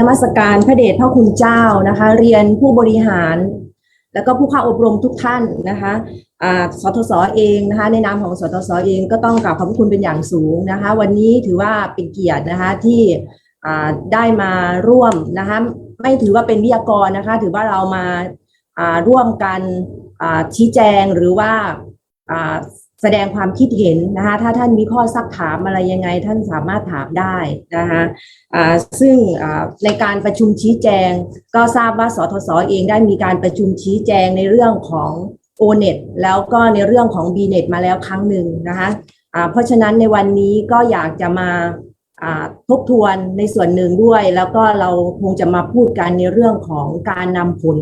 นมัสการพระเดชพระคุณเจ้านะคะ เรียนผู้บริหาร แล้วก็ผู้เข้าอบรมทุกท่านนะคะสทศเองนะคะในนามของสทศเองก็ต้องกราบขอบพระคุณเป็นอย่างสูงนะคะ วันนี้ถือว่าเป็นเกียรตินะคะที่ได้มาร่วมนะคะไม่ถือว่าเป็นวิทยากรนะคะ ถือว่าเรามาร่วมกันชี้แจงหรือว่า แสดงความคิดเห็นนะคะถ้าท่านมีข้อซักถามอะไรยังไง ท่านสามารถถามได้นะคะอ่าซึ่งในการประชุมชี้แจง ก็ทราบว่าสทศเองได้มีการประชุมชี้แจงในเรื่องของ o n e t แล้วก็ในเรื่องของ b n e t มาแล้วครั้งหนึ่งนะคะอ่าเพราะฉะนั้นในวันนี้ก็อยากจะมาอ่าทบทวนในส่วนหนึ่งด้วย แล้วก็เราคงจะมาพูดกันในเรื่องของการนำผล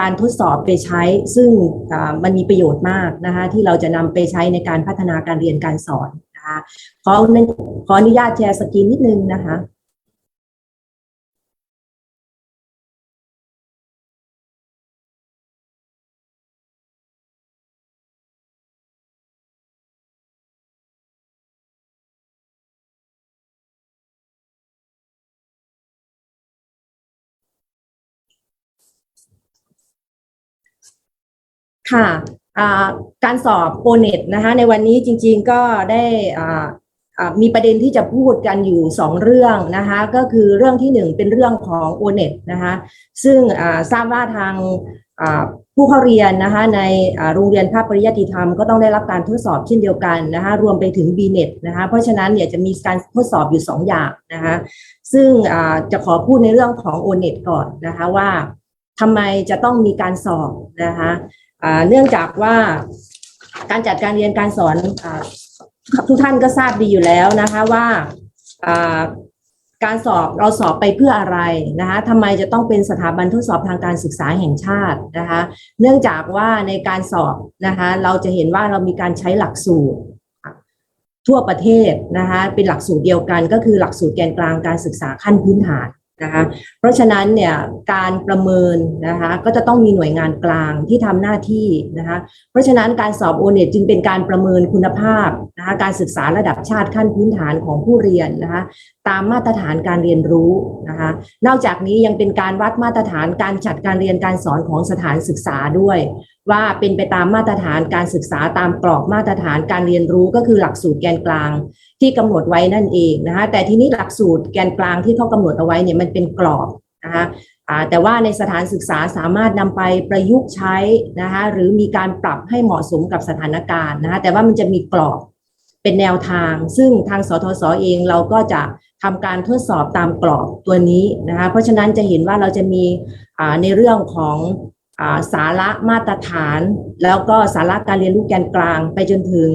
การทดสอบไปใช้ ซึ่งมันมีประโยชน์มากนะคะที่เราจะนำไปใช้ในการพัฒนาการเรียนการสอนนะคะขอขออนุญาตแชร์สกรีนนิดนึงนะคะ ค่ะการสอบโอเน็ตนะคะในวันนี้จริงๆก็ได้มีประเด็นที่จะพูดกันอยู่สองเรื่องนะคะก็คือเรื่องที่หนึ่งเป็นเรื่องของโอเน็ตนะคะซึ่งทราบว่าทางผู้เข้าเรียนนะคะในโรงเรียนภาคปริยัติธรรมก็ต้องได้รับการทดสอบเช่นเดียวกันนะคะรวมไปถึง b n e t นะคะเพราะฉะนั้นเนี่ยจะมีการทดสอบอยู่สองอย่างนะคะซึ่งจะขอพูดในเรื่องของ o n e t ก่อนนะคะว่าทำไมจะต้องมีการสอบนะคะ เนื่องจากว่าการจัดการเรียนการสอนอทุกท่านก็ทราบดีอยู่แล้วนะคะว่าการสอบเราสอบไปเพื่ออะไรนะคะทำไมจะต้องเป็นสถาบันทดสอบทางการศึกษาแห่งชาตินะคะ เนื่องจากว่าในการสอบนะคะเราจะเห็นว่าเรามีการใช้หลักสูตรทั่วประเทศนะคะเป็นหลักสูตรเดียวกัน ก็คือหลักสูตรแกนกลางการศึกษาขั้นพื้นฐาน นะคะเพราะฉะนั้นเนี่ยการประเมินนะคะก็จะต้องมีหน่วยงานกลางที่ทำหน้าที่นะคะเพราะฉะนั้นการสอบโอเน็ตจึงเป็นการประเมินคุณภาพนะคะการศึกษาระดับชาติขั้นพื้นฐานของผู้เรียนนะคะตามมาตรฐานการเรียนรู้นะคะนอกจากนี้ยังเป็นการวัดมาตรฐานการจัดการเรียนการสอนของสถานศึกษาด้วย ว่าเป็นไปตามมาตรฐานการศึกษาตามกรอบมาตรฐานการเรียนรู้ก็คือหลักสูตรแกนกลาง ที่กำหนดไว้นั่นเองนะคะแต่ทีนี้หลักสูตรแกนกลางที่เขากำหนดเอาไว้เนี่ยมันเป็นกรอบนะคะแต่ว่าในสถานศึกษาสามารถนำไปประยุกต์ใช้นะคะหรือมีการปรับให้เหมาะสมกับสถานการณ์นะคะแต่ว่ามันจะมีกรอบเป็นแนวทาง ซึ่งทางสทศเองเราก็จะทำการทดสอบตามกรอบตัวนี้นะคะเพราะฉะนั้นจะเห็นว่าเราจะมีในเรื่องของ สาระมาตรฐาน แล้วก็สาระการเรียนรู้แกนกลาง ไปจนถึง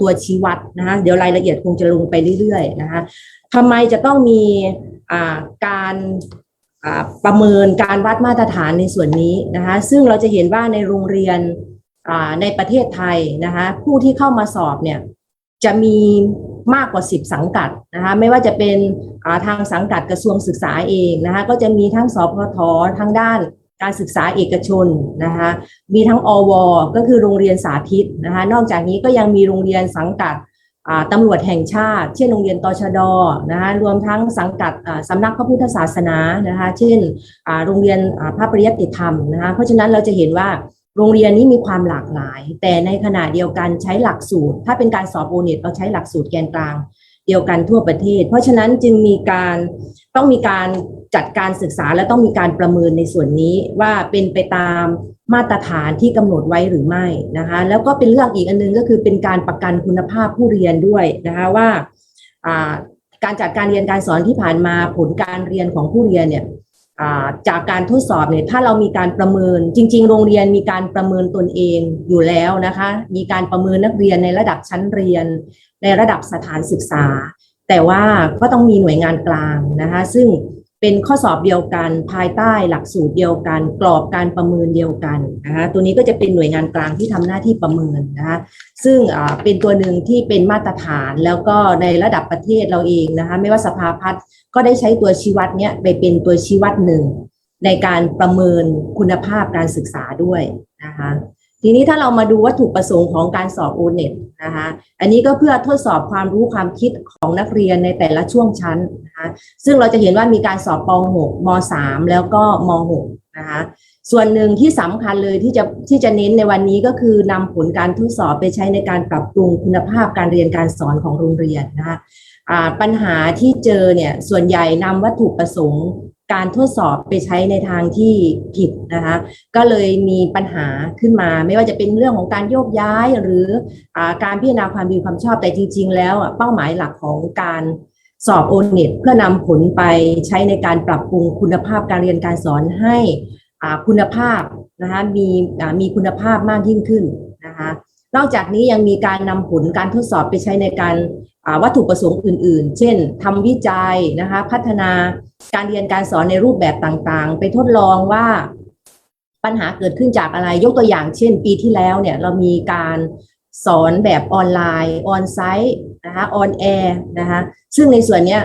ตัวชี้วัดนะคะเดี๋ยวรายละเอียดคงจะลงไปเรื่อยๆนะคะทำไมจะต้องมีการประเมินการวัดมาตรฐานในส่วนนี้นะคะซึ่งเราจะเห็นว่าในโรงเรียนในประเทศไทยนะคะผู้ที่เข้ามาสอบเนี่ยจะมีมากกว่า 10 สังกัดนะคะไม่ว่าจะเป็นทางสังกัดกระทรวงศึกษาเองนะคะก็จะมีทั้งสพททางด้าน การศึกษาเอกชนนะคะมีทั้งอว ก็คือโรงเรียนสาธิตนะคะนอกจากนี้ก็ยังมีโรงเรียนสังกัดตำรวจแห่งชาติ เช่นโรงเรียนตชดนะคะรวมทั้งสังกัดสำนักพระพุทธศาสนานะคะเช่นโรงเรียนพระปริยัติธรรมนะคะเพราะฉะนั้นเราจะเห็นว่าโรงเรียนนี้มีความหลากหลาย แต่ในขณะเดียวกันใช้หลักสูตร ถ้าเป็นการสอบโอเน็ตเราใช้หลักสูตรแกนกลางเดียวกันทั่วประเทศ เพราะฉะนั้นจึงมีการต้องมีการ จัดการศึกษาและต้องมีการประเมินในส่วนนี้ว่าเป็นไปตามมาตรฐานที่กำหนดไว้หรือไม่นะคะแล้วก็เป็นเรื่องอีกอันนึงก็คือเป็นการประกันคุณภาพผู้เรียนด้วยนะคะว่าการจัดการเรียนการสอนที่ผ่านมาผลการเรียนของผู้เรียนเนี่ยจากการทดสอบเนี่ยถ้าเรามีการประเมินจริง ๆ โรงเรียนมีการประเมินตนเองอยู่แล้วนะคะ มีการประเมินนักเรียนในระดับชั้นเรียน ในระดับสถานศึกษา แต่ว่าก็ต้องมีหน่วยงานกลางนะคะ ซึ่ง เป็นข้อสอบเดียวกัน ภายใต้หลักสูตรเดียวกัน กรอบการประเมินเดียวกันนะคะตัวนี้ก็จะเป็นหน่วยงานกลางที่ทำหน้าที่ประเมินนะคะซึ่งเป็นตัวหนึ่งที่เป็นมาตรฐานแล้วก็ในระดับประเทศเราเองนะคะไม่ว่าสภาพัฒน์ก็ได้ใช้ตัวชี้วัดเนี้ยไปเป็นตัวชี้วัดหนึ่งในการประเมินคุณภาพการศึกษาด้วยนะคะทีนี้ถ้าเรามาดูวัตถุประสงค์ของการสอบโอเน็ต นะคะอันนี้ก็เพื่อทดสอบความรู้ความคิดของนักเรียนในแต่ละช่วงชั้นนะคะซึ่งเราจะเห็นว่ามีการสอบป .6 ม .3 แล้วก็ม .6 นะคะส่วนหนึ่งที่สำคัญเลยที่จะที่จะเน้นในวันนี้ก็คือนำผลการทดสอบไปใช้ในการปรับปรุงคุณภาพการเรียนการสอนของโรงเรียนนะคะปัญหาที่เจอเนี่ยส่วนใหญ่นำวัตถุประสงค์ การทดสอบไปใช้ในทางที่ผิดนะคะ ก็เลยมีปัญหาขึ้นมา ไม่ว่าจะเป็นเรื่องของการโยกย้ายหรืออการพิจารณาความดีความชอบแต่จริง ๆ แล้วเป้าหมายหลักของการสอบโอเน็ตเพื่อนำผลไปใช้ในการปรับปรุงคุณภาพการเรียนการสอนให้คุณภาพนะคะมีมีคุณภาพมากยิ่งขึ้นนะคะนอกจากนี้ยังมีการนำผลการทดสอบไปใช้ในการวัตถุประสงค์อื่น ๆ เช่นทำวิจัยนะคะพัฒนา การเรียนการสอนในรูปแบบต่างๆ ไปทดลองว่าปัญหาเกิดขึ้นจากอะไร ยกตัวอย่างเช่น ปีที่แล้วเนี่ยเรามีการสอนแบบออนไลน์ออนไซต์นะคะออนแอร์นะคะซึ่งในส่วนนี้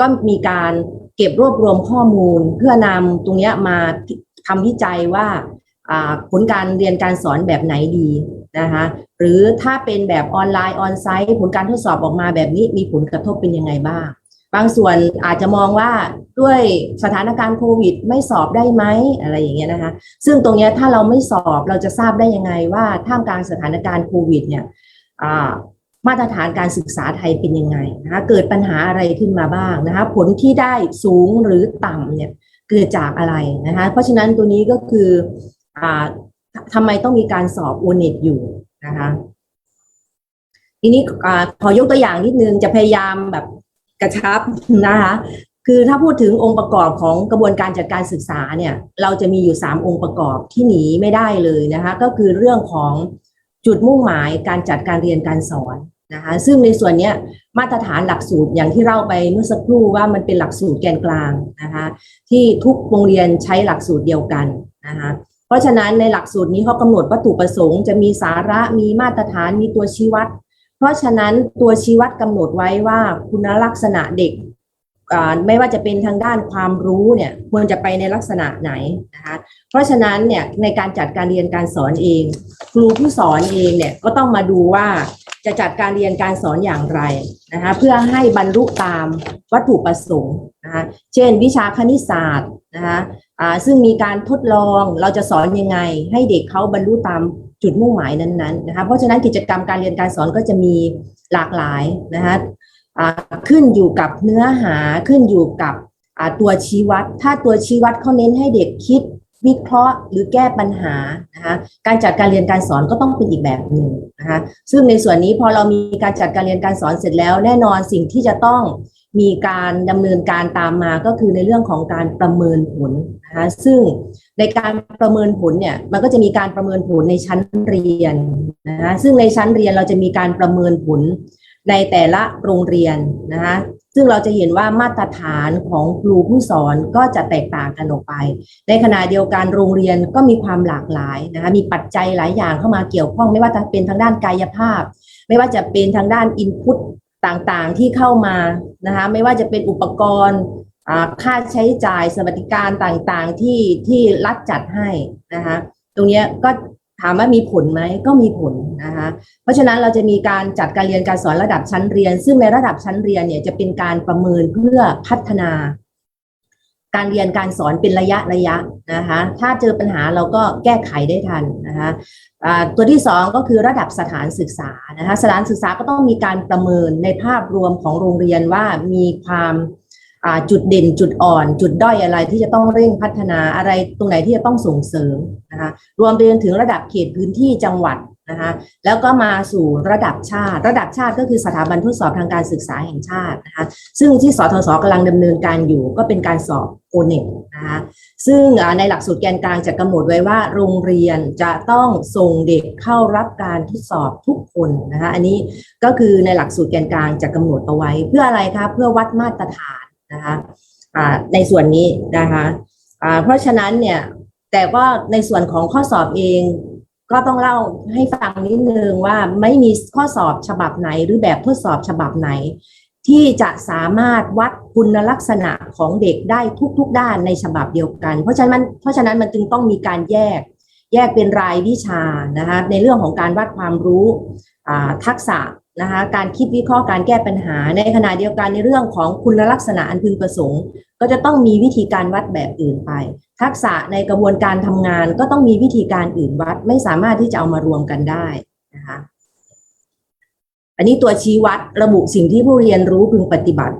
ก็มีการเก็บรวบรวมข้อมูล เพื่อนำตรงนี้มาทำวิจัยว่าผลการเรียนการสอนแบบไหนดีนะคะหรือถ้าเป็นแบบออนไลน์ออนไซต์ผลการทดสอบออกมาแบบนี้มีผลกระทบเป็นยังไงบ้าง บางส่วนอาจจะมองว่าด้วยสถานการณ์โควิด ไม่สอบได้ไหมอะไรอย่างเงี้ยนะคะซึ่งตรงเนี้ยถ้าเราไม่สอบเราจะทราบได้ยังไงว่าท่ามกลางสถานการณ์โควิดเนี่ยมาตรฐานการศึกษาไทยเป็นยังไงนะคะเกิดปัญหาอะไรขึ้นมาบ้างนะคะผลที่ได้สูงหรือต่ำเนี่ยเกิดจากอะไรนะคะเพราะฉะนั้นตัวนี้ก็คืออทำไมต้องมีการสอบโอเน็ตอยู่นะคะทีนี้อ่าขอยกตัวอย่างนิดนึงจะพยายามแบบ กระชับนะคะคือถ้าพูดถึงองค์ประกอบของกระบวนการจัดการศึกษาเนี่ยเราจะมีอยู่ 3 องค์ประกอบที่หนีไม่ได้เลยนะคะก็คือเรื่องของจุดมุ่งหมายการจัดการเรียนการสอนนะคะซึ่งในส่วนเนี้ยมาตรฐานหลักสูตรอย่างที่เล่าไปเมื่อสักครู่ว่ามันเป็นหลักสูตรแกนกลางนะคะที่ทุกโรงเรียนใช้หลักสูตรเดียวกันนะคะเพราะฉะนั้นในหลักสูตรนี้เขากำหนดวัตถุประสงค์จะมีสาระมีมาตรฐานมีตัวชี้วัด เพราะฉะนั้นตัวชี้วัดกำหนดไว้ว่าคุณลักษณะเด็กไม่ว่าจะเป็นทางด้านความรู้เนี่ยควรจะไปในลักษณะไหนนะคะเพราะฉะนั้นเนี่ยในการจัดการเรียนการสอนเอง ครูผู้สอนเองเนี่ยก็ต้องมาดูว่าจะจัดการเรียนการสอนอย่างไรนะคะเพื่อให้บรรลุตามวัตถุประสงค์นะคะเช่น วิชาคณิตศาสตร์นะคะซึ่งมีการทดลองเราจะสอนยังไง ให้เด็กเขาบรรลุตาม จุดมุ่งหมายนั้นๆนะคะเพราะฉะนั้นกิจกรรมการเรียนการสอนก็จะมีหลากหลายนะคะขึ้นอยู่กับเนื้อหาขึ้นอยู่กับตัวชี้วัด ถ้าตัวชี้วัดเขาเน้นให้เด็กคิดวิเคราะห์หรือแก้ปัญหานะคะการจัดการเรียนการสอนก็ต้องเป็นอีกแบบหนึ่งนะคะซึ่งในส่วนนี้พอเรามีการจัดการเรียนการสอนเสร็จแล้ว แน่นอนสิ่งที่จะต้องมีการดำเนินการตามมาก็คือในเรื่องของการประเมินผล นะคะซึ่งในการประเมินผลเนี่ยมันก็จะมีการประเมินผลในชั้นเรียนนะคะซึ่งในชั้นเรียนเราจะมีการประเมินผลในแต่ละโรงเรียนนะคะซึ่งเราจะเห็นว่ามาตรฐานของครูผู้สอนก็จะแตกต่างกันออกไป ในขณะเดียวกันโรงเรียนก็มีความหลากหลายนะคะมีปัจจัยหลายอย่างเข้ามาเกี่ยวข้อง ไม่ว่าจะเป็นทางด้านกายภาพ ไม่ว่าจะเป็นทางด้านอินพุตต่างๆที่เข้ามานะคะไม่ว่าจะเป็นอุปกรณ์ ค่าใช้จ่ายสวัสดิการต่างๆที่ที่รัฐจัดให้นะคะตรงนี้ก็ถามว่ามีผลไหมก็มีผลนะคะเพราะฉะนั้นเราจะมีการจัดการเรียนการสอนระดับชั้นเรียน ซึ่งในระดับชั้นเรียนเนี่ยจะเป็นการประเมินเพื่อพัฒนา การเรียนการสอนเป็นระยะระยะนะคะถ้าเจอปัญหาเราก็แก้ไขได้ทันนะคะตัวที่สองก็คือระดับสถานศึกษานะคะสถานศึกษาก็ต้องมีการประเมินในภาพรวมของโรงเรียนว่ามีความ จุดเด่นจุดอ่อน จุดด้อยอะไรที่จะต้องเร่งพัฒนาอะไรตรงไหนที่จะต้องส่งเสริมนะคะรวมไปจนถึงระดับเขตพื้นที่จังหวัดนะคะแล้วก็มาสู่ระดับชาติ ระดับชาติก็คือสถาบันทดสอบทางการศึกษาแห่งชาตินะคะซึ่งที่สทศกำลังดำเนินการอยู่ก็เป็นการสอบโอเน็ตนะคะซึ่งในหลักสูตรแกนกลางจะกำหนดไว้ว่า โรงเรียนจะต้องส่งเด็กเข้ารับการทดสอบทุกคนนะคะอันนี้ก็คือในหลักสูตรแกนกลางจะกำหนดเอาไว้ เพื่ออะไรคะเพื่อวัดมาตรฐาน นะคะในส่วนนี้นะคะเพราะฉะนั้นเนี่ยแต่ว่าในส่วนของข้อสอบเองก็ต้องเล่าให้ฟังนิดนึงว่าไม่มีข้อสอบฉบับไหนหรือแบบทดสอบฉบับไหน ที่จะสามารถวัดคุณลักษณะของเด็กได้ทุก ๆ ด้านในฉบับเดียวกัน เพราะฉะนั้นเพราะฉะนั้นมันจึงต้องมีการแยกแยกเป็นรายวิชานะคะในเรื่องของการวัดความรู้ทักษะ นะคะการคิดวิเคราะห์การแก้ปัญหา ในขณะเดียวกันในเรื่องของคุณลักษณะอันพึงประสงค์ ก็จะต้องมีวิธีการวัดแบบอื่นไป ทักษะในกระบวนการทำงานก็ต้องมีวิธีการอื่นวัด ไม่สามารถที่จะเอามารวมกันได้นะคะอันนี้ตัวชี้วัดระบุสิ่งที่ผู้เรียนรู้พึงปฏิบัติ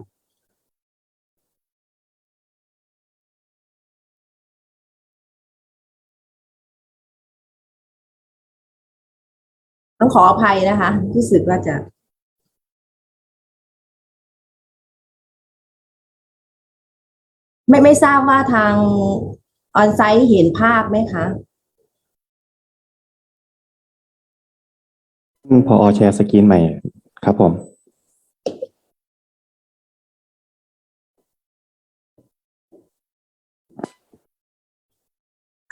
ต้องขออภัยนะคะ รู้สึกว่าจะไม่ไม่ทราบว่าทางออนไซต์เห็นภาพไหมคะพอแชร์สกรีนใหม่ครับผม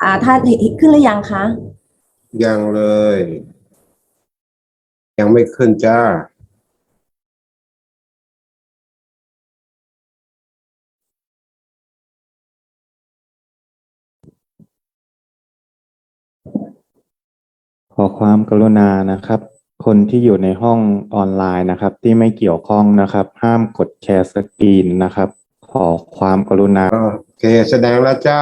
อ่าท่านเห็นขึ้นหรือยังคะ ยังเลย ยังไม่ขึ้นจ้าขอความกรุณานะครับ คนที่อยู่ในห้องออนไลน์นะครับ ที่ไม่เกี่ยวข้องนะครับ ห้ามกดแชร์สกรีนนะครับ ขอความกรุณาโอเคแสดงแล้วจ้า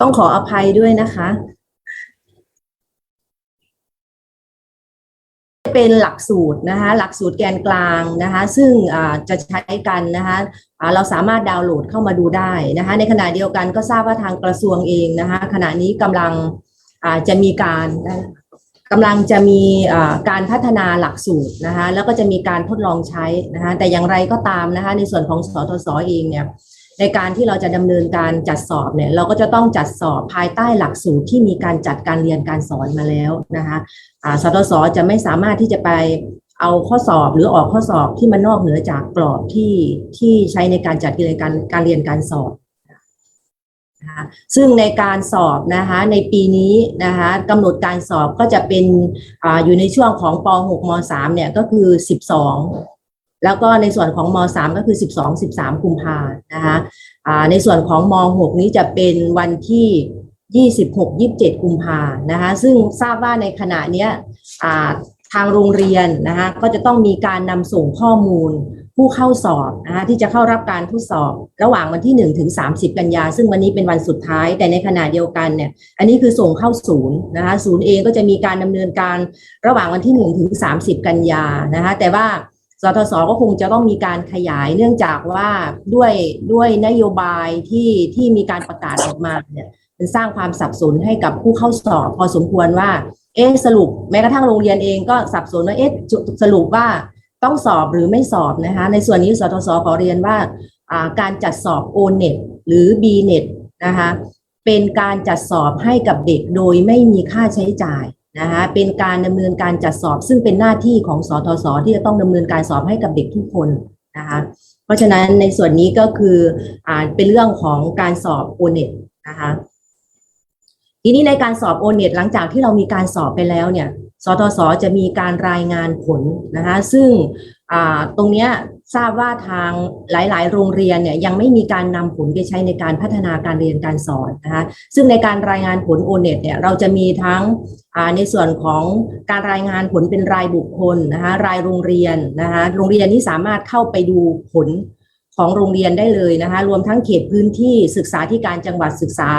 ต้องขออภัยด้วยนะคะ เป็นหลักสูตรนะคะหลักสูตรแกนกลางนะคะซึ่งจะใช้กันนะคะเราสามารถดาวน์โหลดเข้ามาดูได้นะคะในขณะเดียวกันก็ทราบว่าทางกระทรวงเองนะคะขณะนี้กำลังจะมีการกำลังจะมีการพัฒนาหลักสูตรนะคะแล้วก็จะมีการทดลองใช้นะคะแต่อย่างไรก็ตามนะคะในส่วนของสทศเองเนี่ย ในการที่เราจะดำเนินการจัดสอบเนี่ยเราก็จะต้องจัดสอบภายใต้หลักสูตรที่มีการจัดการเรียนการสอนมาแล้วนะคะอ่าสทศจะไม่สามารถที่จะไปเอาข้อสอบหรือออกข้อสอบที่มันนอกเหนือจากกรอบที่ที่ใช้ในการจัดการเรียนการการเรียนการสอบนะคะซึ่งในการสอบนะคะในปีนี้นะคะกำหนดการสอบก็จะเป็นอาอยู่ในช่วงของป .6 ม .3 เนี่ยก็คือ 12 แล้วก็ในส่วนของม .3 ก็คือ 12 13กุมภานะคะในส่วนของม .6 นี้จะเป็นวันที่ 26 27 กุมภานะคะซึ่งทราบว่าในขณะเนี้ยทางโรงเรียนนะคะก็จะต้องมีการนำส่งข้อมูลผู้เข้าสอบนะคะที่จะเข้ารับการทดสอบ ระหว่างวันที่ 1 ถึง 30 กันยา ซึ่งวันนี้เป็นวันสุดท้าย แต่ในขณะเดียวกันเนี่ยอันนี้คือส่งเข้าศูนย์นะคะศูนย์เองก็จะมีการดำเนินการระหว่างวันที่ 1 ถึง 30 กันยานะคะแต่ว่า สทศก็คงจะต้องมีการขยายเนื่องจากว่าด้วยด้วยนโยบายที่ที่มีการประกาศออกมาเนี่ยมันสร้างความสับสนให้กับผู้เข้าสอบ พอสมควรว่า เอ๊สรุปแม้กระทั่งโรงเรียนเองก็สับสนว่าเอ๊ะสรุปว่าต้องสอบหรือไม่สอบนะคะ ในส่วนนี้สทศขอเรียนว่าอ่าการจัดสอบ o n e t หรือ b n e t นะคะเป็นการจัดสอบให้กับเด็กโดยไม่มีค่าใช้จ่าย นะคะเป็นการดำเนินการจัดสอบ ซึ่งเป็นหน้าที่ของสทศที่จะต้องดำเนินการสอบให้กับเด็กทุกคนนะคะเพราะฉะนั้นในส่วนนี้ก็คืออ่าเป็นเรื่องของการสอบโอเน็ตนะคะทีนี้ในการสอบโอเน็ตหลังจากที่เรามีการสอบไปแล้วเนี่ยสทศจะมีการรายงานผลนะคะซึ่งอ่าตรงเนี้ย ทราบว่าทางหลาย ๆ โรงเรียนเนี่ยยังไม่มีการนำผลไปใช้ในการพัฒนาการเรียนการสอนนะคะซึ่งในการรายงานผลโอเน็ตเนี่ยเราจะมีทั้งในส่วนของการรายงานผลเป็นรายบุคคลนะคะรายโรงเรียนนะคะโรงเรียนนี้สามารถเข้าไปดูผลของโรงเรียนได้เลยนะคะรวมทั้งเขตพื้นที่ศึกษาที่การจังหวัดศึกษา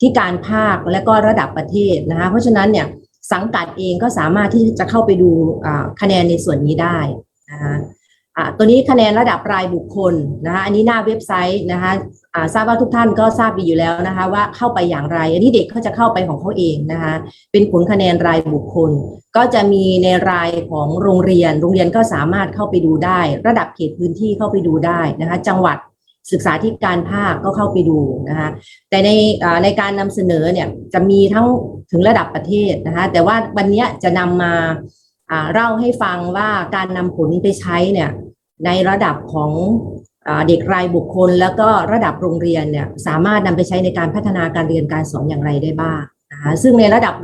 ที่การภาคและก็ระดับประเทศนะคะเพราะฉะนั้นเนี่ยสังกัดเองก็สามารถที่จะเข้าไปดูคะแนนในส่วนนี้ได้นะคะ ตัวนี้คะแนนระดับรายบุคคลนะคะอันนี้หน้าเว็บไซต์นะคะอ่าทราบว่าทุกท่านก็ทราบดีอยู่แล้วนะคะว่าเข้าไปอย่างไร อันนี้เด็กเขาจะเข้าไปของเขาเองนะคะเป็นผลคะแนนรายบุคคล ก็จะมีในรายของโรงเรียน โรงเรียนก็สามารถเข้าไปดูได้ ระดับเขตพื้นที่เข้าไปดูได้นะคะจังหวัดศึกษาธิการภาคก็เข้าไปดูนะคะแต่ในอ่าในการนำเสนอเนี่ยจะมีทั้งถึงระดับประเทศนะคะแต่ว่าวันนี้จะนำมาอ่า เล่าให้ฟังว่าการนำผลไปใช้เนี่ยในระดับของอเด็กรายบุคคล แล้วก็ระดับโรงเรียนเนี่ยสามารถนำไปใช้ในการพัฒนาการเรียนการสอนอย่างไรได้บ้างนะคะซึ่งในระดับ